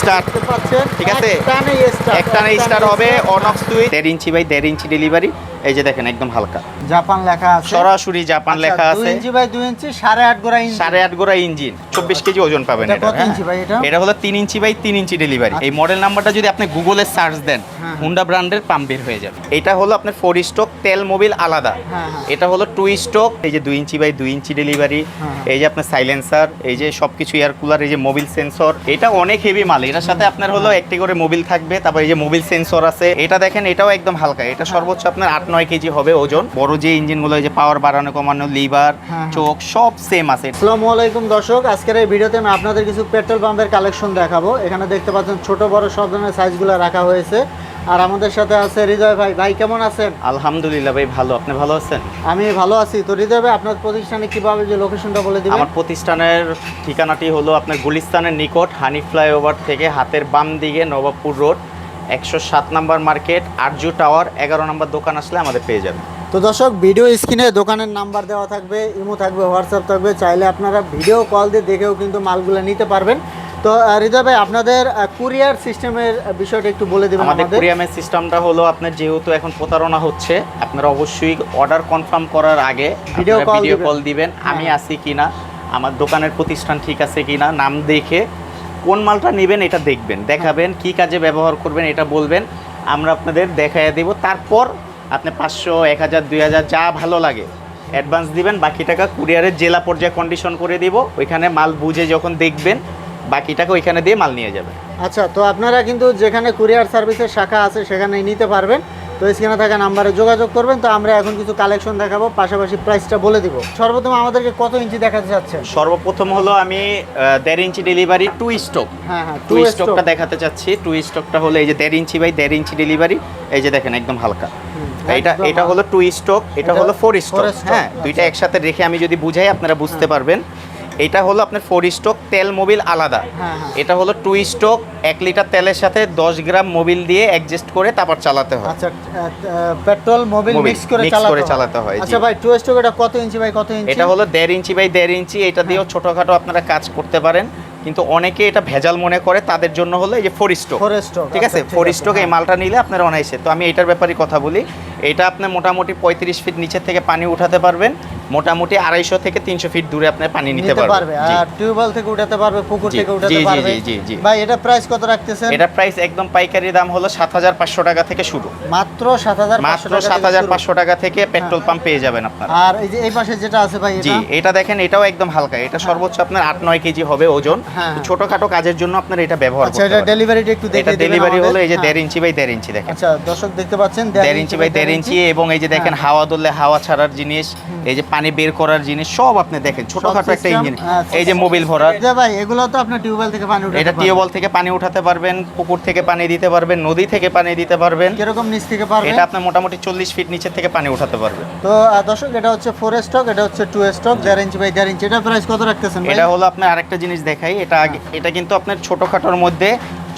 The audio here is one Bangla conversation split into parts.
স্টার্ট ঠিক আছে? একটানে স্টার হবে। অন অফ সুইচ দেড় ইঞ্চি বাই দেড় ইঞ্চি ডেলিভারি এই যে দেখেন একদম হালকা। জাপান লেখা আছে। সরাসরি জাপান আচ্ছা, লেখা আছে। ইঞ্চি বাই দুই ইঞ্চি সাড়ে আট গোড়া ইঞ্চি। সাড়ে আট গোড়া ইঞ্জিন চব্বিশ কেজি ওজন পাবেন এটা কত। ইঞ্চি ভাই এটা? এটা হলো তিন ইঞ্চি বাই তিন ইঞ্চি ডেলিভারি এই মডেল নাম্বারটা যদি আপনি গুগলে সার্চ দেন। হুন্ডা ব্র্যান্ডের পাম্প বের হয়ে যাবে। এটা হলো আপনার ফোর স্ট্রোক তেল মোবিল আলাদা। হ্যাঁ, হ্যাঁ। এটা হলো টু স্ট্রোক এই যে দুই ইঞ্চি বাই দুই ইঞ্চি ডেলিভারি হ্যাঁ। এই যে আপনার সাইলেন্সার এই যে সবকিছু এয়ার কুলার এই যে মোবিল সেন্সর এটা অনেক হেভি মাল। এটার সাথে আপনার হলো। একটি করে মোবিল থাকবে। তারপর এই যে মোবিল সেন্সর আছে। এটা দেখেন এটাও একদম হালকা। এটা সর্বোচ্চ আপনার আট নয় কেজি হবে ওজন। বড় যে ইঞ্জিনগুলো যে পাওয়ার বাড়ানো কমানো লিভার হ্যাঁ। চোখ সব সেম আছে। আসসালামু আলাইকুম দর্শক আজকের এই ভিডিওতে আমি আপনাদের কিছু পেট্রোল পাম্পের কালেকশন দেখাবো। এখানে দেখতে পাচ্ছেন ছোট বড় সব ধরনের সাইজগুলো রাখা হয়েছে। আর আমাদের সাথে আছে হৃদয় ভাই। ভাই কেমন আছেন? আলহামদুলিল্লাহ ভাই ভালো। আপনি ভালো আছেন? আমি ভালো আছি। তো হৃদয় ভাই আপনার প্রতিষ্ঠানে কীভাবে যে লোকেশনটা বলে দিবেন? আমার প্রতিষ্ঠানের ঠিকানাটি হলো আপনার গুলিস্তানের নিকট হানি ফ্লাইওভার থেকে হাতের বাম দিকে নবাবপুর রোড। একশো সাত নাম্বার মার্কেট আরজু টাওয়ার এগারো নম্বর দোকান আসলে আমাদের পেয়ে যাবেন। তো দর্শক ভিডিও স্ক্রিনে দোকানের নাম্বার দেওয়া থাকবে ইমো থাকবে হোয়াটসঅ্যাপ থাকবে চাইলে আপনারা ভিডিও কল দিয়ে দেখেও কিন্তু মালগুলো নিতে পারবেন। তো হৃদয় ভাই আপনাদের কুরিয়ার সিস্টেমের বিষয়টা একটু বলে দেবেন আমাদের কুরিয়ামের সিস্টেমটা হলো আপনার যেহেতু এখন প্রতারণা হচ্ছে আপনারা অবশ্যই অর্ডার কনফার্ম করার আগে ভিডিও কল দিবেন আমি হ্যাঁ। আছি কিনা আমার দোকানের প্রতিষ্ঠান ঠিক আছে কিনা নাম দেখে কোন মালটা নেবেন এটা দেখবেন, দেখাবেন, কি কাজে ব্যবহার করবেন এটা বলবেন, আমরা আপনাদের দেখাইয়া দেব। তারপর আপনি পাঁচশো, এক হাজার, দুই হাজার, যা ভালো লাগে অ্যাডভান্স দিবেন, বাকি টাকা কুরিয়ারের জেলা পর্যায়ে কন্ডিশন করে দিব, ওইখানে মাল বুঝে যখন দেখবেন, বাকি টাকা ওইখানে দিয়ে মাল নিয়ে যাবেন। আচ্ছা তো আপনারা কিন্তু যেখানে কুরিয়ার সার্ভিসের শাখা আছে সেখানে নিতে পারবেন। তো স্ক্রিনে থাকা নাম্বারে যোগাযোগ করবেন তো আমরা এখন কিছু কালেকশন দেখাবো পাশাপাশি প্রাইসটা বলে দিব। সর্বপ্রথম আমাদেরকে কত ইঞ্চি দেখাতে চাচ্ছেন? সর্বপ্রথম হলো আমি দেড় ইঞ্চি ডেলিভারি টু স্টক হ্যাঁ হ্যাঁ টু স্টকটা দেখাতে চাচ্ছি। টু স্টকটা হলো এই যে দেড় ইঞ্চি বাই দেড় ইঞ্চি ডেলিভারি এই যে দেখেন একদম হালকা। এটা এটা হলো টু স্টক এটা হলো ফোর স্টক হ্যাঁ আচ্ছা। দুইটা একসাথে রেখে আমি যদি বুঝাই আপনারা বুঝতে পারবেন। এটা হলো আপনার ফোর স্টক তেল মোবিল আলাদা। হ্যাঁ, হ্যাঁ। এটা হলো টু স্টক এক লিটার তেলের সাথে দশ গ্রাম মোবিল দিয়ে অ্যাডজাস্ট করে তারপর চালাতে হয়। আচ্ছা পেট্রোল মোবিল মিক্স করে করে হয়। চালাতে হয়, আচ্ছা ভাই টু স্টক এটা কত ইঞ্চি ভাই কত ইঞ্চি? এটা হলো দেড় ইঞ্চি বাই দেড় ইঞ্চি এটা দিয়েও ছোটোখাটো আপনারা কাজ করতে পারেন। কিন্তু অনেকে এটা ভেজাল মনে করে তাদের জন্য হলো এই যে ফোর স্টক ফোর স্টক ঠিক আছে? ফোর স্টক এই মালটা নিলে আপনার অনায়াসে। তো আমি এটার ব্যাপারে কথা বলি। এটা আপনি মোটামুটি পঁয়ত্রিশ ফিট নিচের থেকে পানি উঠাতে পারবেন। মোটামুটি আড়াইশো থেকে তিনশো ফিট দূরে আপনি পানি নিতে পারবে আর টিউবওয়েল থেকে উঠাতে পারবে পুকুর থেকে উঠাতে পারবে। জি, জি, জি। ভাই এটা প্রাইস কত রাখতেছেন? এটার প্রাইস একদম পাইকারি দাম হলো সাত হাজার পাঁচশো টাকা থেকে শুরু। মাত্র সাত হাজার মাত্র সাত হাজার পাঁচশো টাকা থেকে পেট্রোল পাম্প পেয়ে যাবেন আপনারা। আর এই যে এই পাশে যেটা আছে ভাই জি এটা? এটা দেখেন এটাও একদম হালকা। এটা সর্বোচ্চ আপনার আট নয় কেজি হবে ওজন। হ্যাঁ। ছোটখাটো কাজের জন্য আপনার এটা ব্যবহার আচ্ছা করতে এটা ডেলিভারিটা একটু এটা দিবেন ডেলিভারি। হলো এই যে হ্যাঁ। দেড় ইঞ্চি বাই দেড় ইঞ্চি দেখেন। আচ্ছা দর্শক দেখতে পাচ্ছেন দেড় ইঞ্চি বাই দেড় ইঞ্চি এবং এই যে দেখেন হ্যাঁ। হাওয়া ধরলে হাওয়া ছাড়ার জিনিস এই যে পানি বের করার জিনিস সব আপনি দেখেন। ছোটখাটো একটা ইঞ্জিন হ্যাঁ, এই যে মোবিল ভরার। ভাই এগুলো তো আপনার টিউবওয়েল থেকে পানি উঠাতে এটা টিউবওয়েল থেকে পানি উঠাতে পারবেন পুকুর থেকে পানি দিতে পারবেন নদী থেকে পানি দিতে পারবেন। কীরকম নিচ থেকে পারবে এটা আপনি মোটামুটি চল্লিশ ফিট নিচের থেকে পানি উঠাতে পারবেন। তো দর্শক এটা হচ্ছে ফোর স্টক এটা হচ্ছে টু স্টক দেড় ইঞ্চি বাই দেড় ইঞ্চি এটা প্রাইস কত রাখতেছেন? এটা হলো আপনার আরেকটা জিনিস দেখাই। এটা এটা কিন্তু আপনার ছোটখাটোর মধ্যে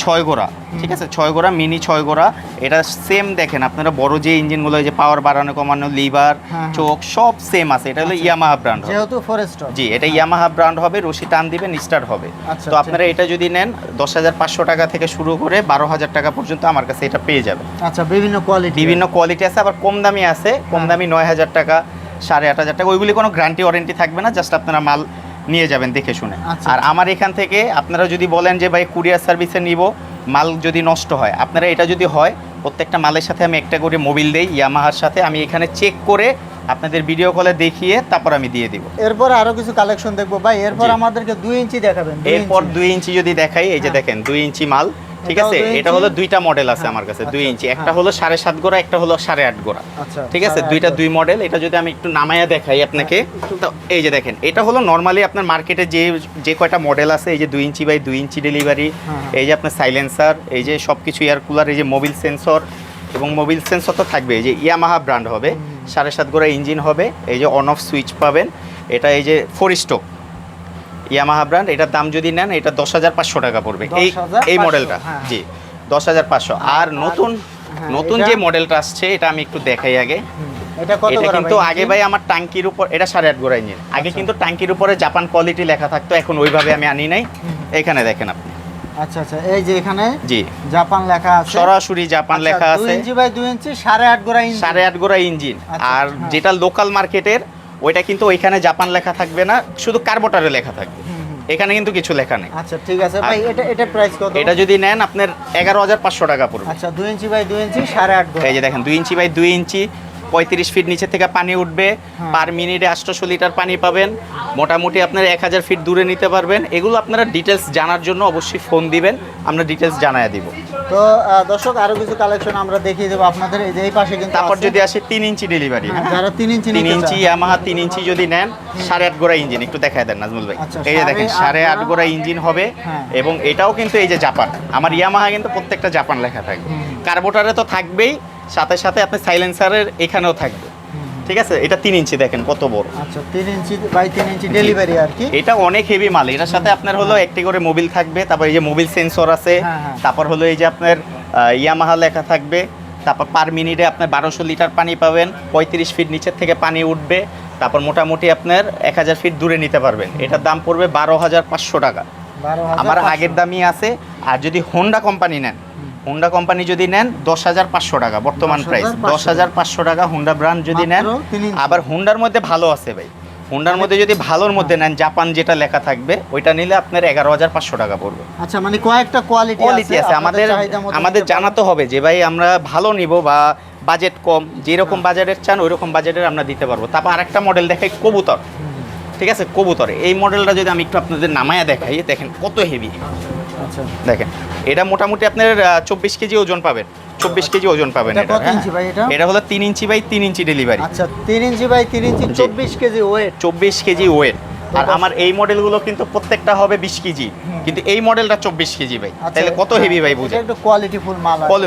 ছয় গোড়া ঠিক আছে? ছয় গোড়া মিনি ছয় গোড়া এটা সেম দেখেন আপনারা বড় যে ইঞ্জিনগুলো যে পাওয়ার বাড়ানো কমানো লিভার হ্যাঁ। চোখ সব সেম আছে। এটা হলো ইয়ামাহা ব্র্যান্ড যেহেতু ফোর স্টক জি এটা ইয়ামাহা ব্র্যান্ড হবে রশি টান দিবেন স্টার্ট হবে। আচ্ছা, তো আপনারা এটা যদি নেন দশ হাজার পাঁচশো টাকা থেকে শুরু করে বারো হাজার টাকা পর্যন্ত আমার কাছে এটা পেয়ে যাবে আচ্ছা বিভিন্ন কোয়ালিটি বিভিন্ন কোয়ালিটি আছে আবার কম দামি আছে কম হ্যাঁ। দামি নয় হাজার টাকা সাড়ে আট হাজার টাকা ওইগুলি কোনো গ্যারান্টি ওয়ারেন্টি থাকবে না জাস্ট আপনারা মাল নিয়ে যাবেন দেখে শুনে। আচ্ছা। আর আমার এখান থেকে আপনারা যদি বলেন যে ভাই কুরিয়ার সার্ভিসে নিব মাল যদি নষ্ট হয়। আপনারা এটা যদি হয় প্রত্যেকটা মালের সাথে আমি একটা করে মোবিল দেই ইয়ামাহার সাথে আমি এখানে চেক করে আপনাদের ভিডিও কলে দেখিয়ে তারপর আমি দিয়ে দিব। এরপর আরও কিছু কালেকশন দেখব। ভাই এরপর আমাদেরকে দুই ইঞ্চি দেখাবেন এরপর দুই ইঞ্চি যদি দেখাই এই যে হ্যাঁ। দেখেন দুই ইঞ্চি মাল। ঠিক আছে? এটা হলো দুইটা মডেল আছে হ্যাঁ, আমার কাছে আচ্ছা, দুই ইঞ্চি। একটা হ্যাঁ। হলো সাড়ে সাত গোড়া একটা হলো সাড়ে আট গোড়া। আচ্ছা ঠিক আছে? দুইটা দুই মডেল এটা যদি আমি একটু নামায়া দেখাই আপনাকে তো এই যে দেখেন এটা হলো নর্মালি আপনার মার্কেটে যে যে কয়টা মডেল আছে এই যে দুই ইঞ্চি বাই দুই ইঞ্চি ডেলিভারি হ্যাঁ। এই যে আপনার সাইলেন্সার এই যে সব কিছু এয়ার কুলার এই যে মোবিল সেন্সর এবং মোবিল সেন্সর তো থাকবে এই যে ইয়ামাহা ব্র্যান্ড হবে সাড়ে সাত গোড়া ইঞ্জিন হবে এই যে অন অফ সুইচ পাবেন এটা এই যে ফোর স্টক ইয়ামাহা ব্র্যান্ড এটার দাম যদি নেন এটা দশ হাজার পাঁচশো টাকা পড়বে। এই এই মডেলটা হ্যাঁ। জি দশ হাজার পাঁচশো। আর নতুন হ্যাঁ, নতুন যে মডেলটা আসছে এটা আমি একটু দেখাই আগে। এটা কিন্তু আগে ভাই আমার টাঙ্কির উপর এটা সাড়ে আট গোড়া ইঞ্জিন আগে আচ্ছা। কিন্তু টাঙ্কির উপরে জাপান কোয়ালিটি লেখা থাকতো এখন ওইভাবে আমি আনি নাই। এখানে দেখেন আপনি। আচ্ছা আচ্ছা এই যে এখানে জি। জাপান লেখা আছে। সরাসরি জাপান আচ্ছা, লেখা আছে। ইঞ্চি বাই দুই ইঞ্চি সাড়ে আট গোড়া ইঞ্চি সাড়ে আট গোড়া ইঞ্জিন আচ্ছা, আর হ্যাঁ। যেটা লোকাল মার্কেটের ওইটা কিন্তু ওইখানে জাপান লেখা থাকবে না শুধু কার্বোটারে লেখা থাকবে। এখানে কিন্তু কিছু লেখা নেই। আচ্ছা ঠিক আছে। ভাই এটা এটা প্রাইস কত? এটা যদি নেন আপনার এগারো হাজার পাঁচশো টাকা পড়বে। আচ্ছা দুই ইঞ্চি বাই দুই ইঞ্চি সাড়ে আট এই যে দেখেন দুই ইঞ্চি বাই দুই ইঞ্চি পঁয়ত্রিশ ফিট নিচে থেকে পানি উঠবে। পার মিনিটে আটশোশো লিটার পানি পাবেন। মোটামুটি আপনার এক হাজার ফিট দূরে নিতে পারবেন। এগুলো আপনারা ডিটেলস জানার জন্য অবশ্যই ফোন দিবেন। আমরা ডিটেলস জানায় দিব। তো দর্শক আরও কিছু কালেকশন আমরা দেখিয়ে দেবো আপনাদের। এই যে এই পাশে কিন্তু তারপর যদি আসে তিন ইঞ্চি ডেলিভারি হ্যাঁ, যারা তিন ইঞ্চি তিন ইঞ্চি। ইয়ামাহা তিন ইঞ্চি যদি নেন সাড়ে আট গোড়া ইঞ্জিন একটু দেখায় দেন নাজমুল ভাই। আচ্ছা, এই যে দেখেন সাড়ে আট গোড়া ইঞ্জিন হবে হ্যাঁ। এবং এটাও কিন্তু এই যে জাপান আমার ইয়ামাহা কিন্তু প্রত্যেকটা জাপান লেখা থাকবে কার্বোটারে তো থাকবেই। সাথে সাথে আপনি সাইলেন্সারের এখানেও থাকবে। ঠিক আছে? এটা তিন ইঞ্চি দেখেন কত বড়। আচ্ছা তিন ইঞ্চি বাই তিন ইঞ্চি ডেলিভারি আর কি? এটা অনেক হেভি মাল। এটার সাথে আপনার হলো একটি করে মোবিল থাকবে তারপর এই যে মোবিল সেন্সর আছে হ্যাঁ, হ্যাঁ। তারপর হলো এই যে আপনার ইয়ামাহা লেখা থাকবে তারপর পার মিনিটে আপনার বারোশো লিটার পানি পাবেন পঁয়ত্রিশ ফিট নিচের থেকে পানি উঠবে তারপর মোটামুটি আপনার এক হাজার ফিট দূরে নিতে পারবেন। এটার দাম পড়বে বারো হাজার পাঁচশো টাকা। আমার আগের দামই আছে আর যদি হোন্ডা কোম্পানি নেন হোন্ডা কোম্পানি যদি নেন দশ হাজার পাঁচশো টাকা বর্তমান প্রাইস দশ হাজার পাঁচশো টাকা হোন্ডা ব্র্যান্ড যদি নেন। আবার হুন্ডার মধ্যে ভালো আছে ভাই। হোন্ডার মধ্যে যদি ভালোর মধ্যে নেন জাপান যেটা লেখা থাকবে ওইটা নিলে আপনার এগারো হাজার পাঁচশো টাকা পড়বে। আচ্ছা মানে কয়েকটা কোয়ালিটি কোয়ালিটি আছে আমাদের আমাদের জানাতে হবে যে ভাই আমরা ভালো নিব বা বাজেট কম যেরকম বাজারের চান ওই রকম বাজেটের আমরা দিতে পারব। তারপর আরেকটা মডেল দেখাই কবুতর। ঠিক আছে? কবুতর। এই মডেলটা যদি আমি একটু আপনাদের নামায়া দেখাই দেখেন কত হেভি দেখেন এটা মোটামুটি আপনার চব্বিশ কেজি ওজন পাবেন। চব্বিশ কেজি ওজন পাবেন এটা এটা? এটা? হলো তিন ইঞ্চি বাই তিন ইঞ্চি ডেলিভারি আচ্ছা তিন ইঞ্চি বাই তিন ইঞ্চি চব্বিশ কেজি ওয়েট চব্বিশ কেজি ওয়েট আর আমার এই মডেলগুলো কিন্তু প্রত্যেকটা হবে বিশ কেজি। কিন্তু এই মডেলটা চব্বিশ কেজি ভাই। তাহলে কত হেভি ভাই বুঝে আচ্ছা, একটু কোয়ালিটিফুল মাল আর বলে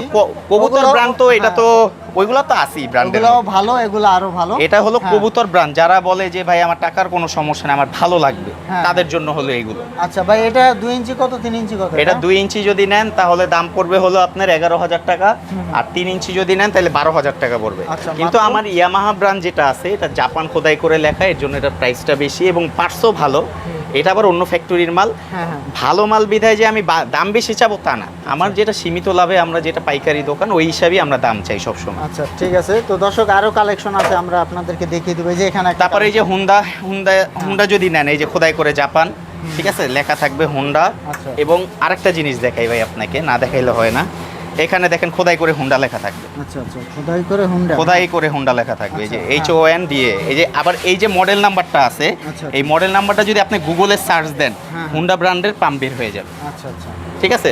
কবুতর ব্র্যান্ড তো এটা তো হ্যাঁ, ওইগুলো তো আছেই ব্র্যান্ডের ভালো এগুলো আরও ভালো। এটা হলো হ্যাঁ। কবুতর ব্র্যান্ড যারা বলে যে ভাই আমার টাকার কোনো সমস্যা নেই আমার ভালো লাগবে হ্যাঁ। তাদের জন্য হলো এগুলো। আচ্ছা ভাই এটা দুই ইঞ্চি কত তিন ইঞ্চি কত এটা? দুই ইঞ্চি যদি নেন তাহলে দাম পড়বে হলো আপনার এগারো হাজার টাকা। আর তিন ইঞ্চি যদি নেন তাহলে বারো হাজার টাকা পড়বে। আচ্ছা, কিন্তু আমার ইয়ামাহা ব্র্যান্ড যেটা আছে এটা জাপান খোদাই করে লেখা এর জন্য এটা প্রাইসটা বেশি এবং পার্টসও ভালো। এটা আবার অন্য ফ্যাক্টরির মাল। হ্যাঁ হ্যাঁ। ভালো মাল বিধায় যে আমি দাম বেশি চাবো তা না। আমার যেটা সীমিত লাভে আমরা যেটা পাইকারি দোকান ওই হিসাবেই আমরা দাম চাই সবসময়। আচ্ছা ঠিক আছে। তো দর্শক আরও কালেকশন আছে আমরা আপনাদেরকে দেখিয়ে দেবো। এই যে এখানে তারপরে এই যে হুন্ডা হুন্ডা হুন্ডা যদি নেন এই যে খোদাই করে জাপান ঠিক আছে? লেখা থাকবে হুন্ডা আচ্ছা। এবং আরেকটা জিনিস দেখাই ভাই আপনাকে না দেখাইলে হয় না। এখানে দেখেন খোদাই করে হুন্ডা লেখা থাকবে। আচ্ছা আচ্ছা খোদাই করে হুন্ডা। খোদাই করে হুন্ডা লেখা থাকবে। এই যে আচ্ছা, এইচ ও এন দিয়ে এই যে আবার এই যে মডেল নাম্বারটা আছে আচ্ছা। এই মডেল নাম্বারটা যদি আপনি গুগলে সার্চ দেন হ্যাঁ। হুন্ডা ব্র্যান্ডের পাম্প বের হয়ে যাবে। আচ্ছা আচ্ছা। ঠিক আছে?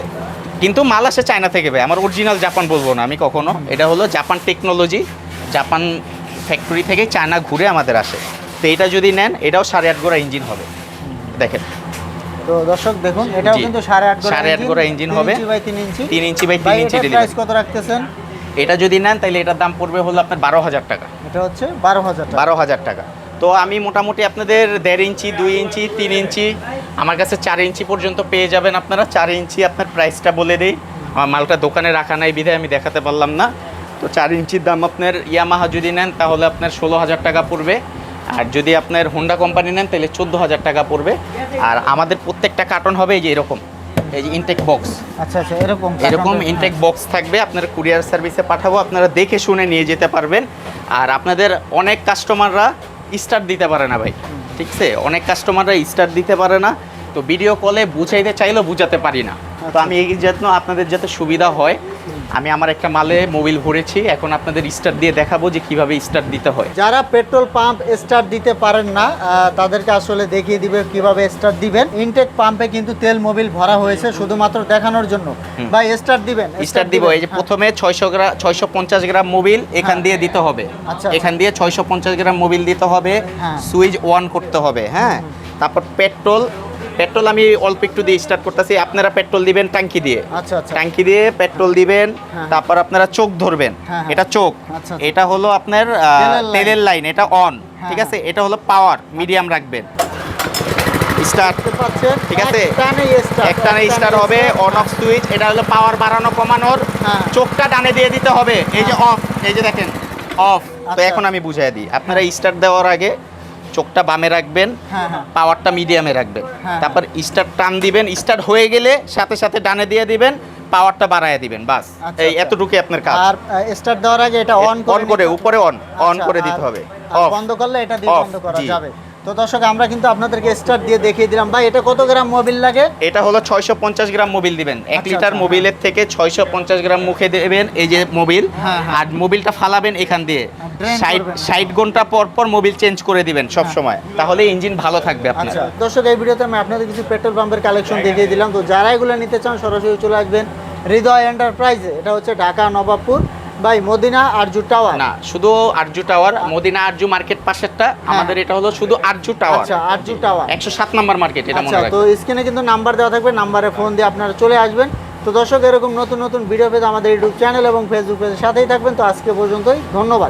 কিন্তু মাল আসে চায়না থেকে ভাই। আমার অরিজিনাল জাপান বলব না আমি কখনো। এটা হলো জাপান টেকনোলজি জাপান ফ্যাক্টরি থেকে চায়না ঘুরে আমাদের আসে। তো এটা যদি নেন এটাও সাড়ে আট গোড়া ইঞ্জিন হবে। দেখেন। তো দর্শক দেখুন এটাও কিন্তু সাড়ে আট সাড়ে আট গোড়া ইঞ্জিন হবে। বাই তিন ইঞ্চি। তিন ইঞ্চি বাই তিন ইঞ্চি প্রাইস কত রাখতেছেন? এটা যদি নেন তাহলে এটার দাম পড়বে হলো আপনার বারো হাজার টাকা। এটা হচ্ছে বারো হাজার বারো হাজার টাকা। তো আমি মোটামুটি আপনাদের দেড় ইঞ্চি দুই ইঞ্চি তিন ইঞ্চি আমার কাছে চার ইঞ্চি পর্যন্ত পেয়ে যাবেন আপনারা। চার ইঞ্চি আপনার প্রাইসটা বলে দিই। আমার মালটা দোকানে রাখা নাই বিধায় আমি দেখাতে পারলাম না। তো চার ইঞ্চির দাম আপনার ইয়ামাহা যদি নেন তাহলে আপনার ষোলো হাজার টাকা পড়বে। আর যদি আপনার হোন্ডা কোম্পানি নেন তাহলে চোদ্দ হাজার টাকা পড়বে। আর আমাদের প্রত্যেকটা কার্টন হবে এই যে এরকম এই যে ইনটেক বক্স আচ্ছা আচ্ছা এরকম এরকম ইনটেক বক্স থাকবে আপনার কুরিয়ার সার্ভিসে পাঠাবো আপনারা দেখে শুনে নিয়ে যেতে পারবেন। আর আপনাদের অনেক কাস্টমাররা স্টার দিতে পারে না ভাই ঠিক আছে? অনেক কাস্টমাররা স্টার দিতে পারে না। তো ভিডিও কলে বুঝাইতে চাইলেও বুঝাতে পারি না। তো আচ্ছা। আমি এই জন্য আপনাদের যাতে সুবিধা হয় আমি আমার একটা মালে মোবিল ভরেছি এখন আপনাদের স্টার দিয়ে দেখাবো যে কীভাবে স্টার দিতে হয় যারা পেট্রোল পাম্প স্টার্ট দিতে পারেন না তাদেরকে আসলে দেখিয়ে দিবে কীভাবে স্টার্ট দিবেন ইনটেক পাম্পে কিন্তু তেল মোবিল ভরা হয়েছে শুধুমাত্র দেখানোর জন্য বা স্টার্ট দিবেন স্টার দিব এই যে। প্রথমে ছয়শো গ্রাম ছয়শো পঞ্চাশ গ্রাম মোবিল এখান হ্যাঁ। দিয়ে দিতে হবে আচ্ছা। এখান দিয়ে ছয়শো পঞ্চাশ গ্রাম মোবিল দিতে হবে হ্যাঁ। সুইচ অন করতে হবে হ্যাঁ তারপর পেট্রোল পেট্রোল আমি অল্প একটু দিয়ে স্টার্ট করতেছি আপনারা পেট্রোল দিবেন ট্যাঙ্কি দিয়ে আচ্ছা আচ্ছা ট্যাঙ্কি দিয়ে পেট্রোল দিবেন হ্যাঁ। তারপর আপনারা চোখ ধরবেন হ্যাঁ, হ্যাঁ। এটা চোখ আচ্ছা। এটা হলো আপনার তেলের লাইন। এটা অন ঠিক আছে। এটা হলো পাওয়ার মিডিয়াম রাখবেন স্টার্ট ঠিক আছে। স্টার্ট হবে অন অফ সুইচ এটা হলো পাওয়ার বাড়ানো কমানোর। চোখটা ডানে দিয়ে দিতে হবে এই যে অফ এই যে দেখেন অফ তো। এখন আমি বুঝাই দিই আপনারা স্টার্ট দেওয়ার আগে চোখটা বামে রাখবেন হ্যাঁ হ্যাঁ। পাওয়ারটা মিডিয়ামে রাখবেন। হ্যাঁ। তারপর স্টার্ট টান দিবেন স্টার্ট হয়ে গেলে সাথে সাথে ডানে দিয়ে দিবেন পাওয়ারটা বাড়ায় দিবেন বাস। আচ্ছা, এই আচ্ছা। এতটুকুই আপনার কাজ। আর স্টার্ট দেওয়ার আগে এটা অন অন করে উপরে অন অন আচ্ছা, করে দিতে হবে। বন্ধ করলে এটা দিয়ে বন্ধ করা যাবে। তো দর্শক আমরা কিন্তু আপনাদেরকে স্টার্ট দিয়ে দেখিয়ে দিলাম। ভাই এটা কত গ্রাম মোবিল লাগে? এটা হলো ছয়শো পঞ্চাশ গ্রাম মোবিল দিবেন। এক আচ্ছা, লিটার মোবিলের থেকে ছয়শো পঞ্চাশ গ্রাম মুখে দেবেন এই যে মোবিল। আর মোবিলটা ফালাবেন এখান দিয়ে। ষাট। ষাট ঘণ্টা পর পর মোবিল চেঞ্জ করে দিবেন সব সময় তাহলে ইঞ্জিন ভালো থাকবে আপনার। আচ্ছা দর্শক এই ভিডিওতে আমি আপনাদের কিছু পেট্রোল পাম্পের কালেকশন দেখিয়ে দিলাম। তো যারা এগুলো নিতে চান সরাসরি চলে আসবেন হৃদয় এন্টারপ্রাইজে এটা হচ্ছে ঢাকা নবাবপুর বাই মদিনা আরজু টাওয়ার না শুধু আরজু টাওয়ার মদিনা আরজু মার্কেট পাশেরটা। আমাদের এটা হলো শুধু আরজু টাওয়ার হ্যাঁ। আচ্ছা আরজু টাওয়ার একশো সাত নাম্বার মার্কেট এটা মনে আচ্ছা তো স্ক্রিনে কিন্তু নাম্বার দেওয়া থাকবে নাম্বারে ফোন দিয়ে আপনারা চলে আসবেন। তো দর্শক এরকম নতুন নতুন ভিডিও পেতে আমাদের ইউটিউব চ্যানেল এবং ফেসবুক পেজের সাথেই থাকবেন। তো আজকে পর্যন্তই ধন্যবাদ।